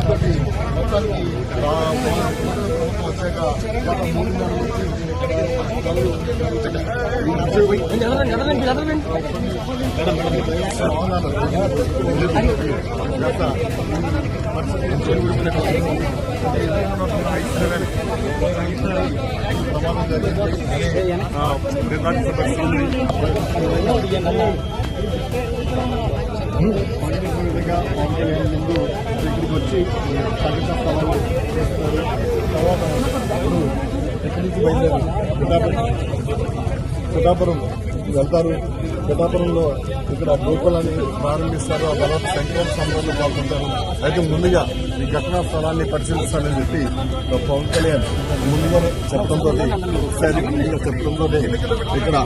దీంతోటి మొత్తానికి ప్రమాదం జరిగింది పవన్ కళ్యాణ్ ముందు వచ్చి సంఘటన స్థలాలు తర్వాత నుంచి బయలుదేరి పిఠాపురం పిఠాపురం వెళ్తారు పిఠాపురంలో ఇక్కడ గోకులాన్ని ప్రారంభిస్తారు. ఆ తర్వాత సంక్రాంతి సంబరంలో పాల్గొంటారు. అయితే ముందుగా ఈ ఘటనా స్థలాన్ని పరిశీలిస్తానని చెప్పి పవన్ కళ్యాణ్ ముందుగా చెప్పడంతో ఒకసారి చెప్పడంతో ఇక్కడ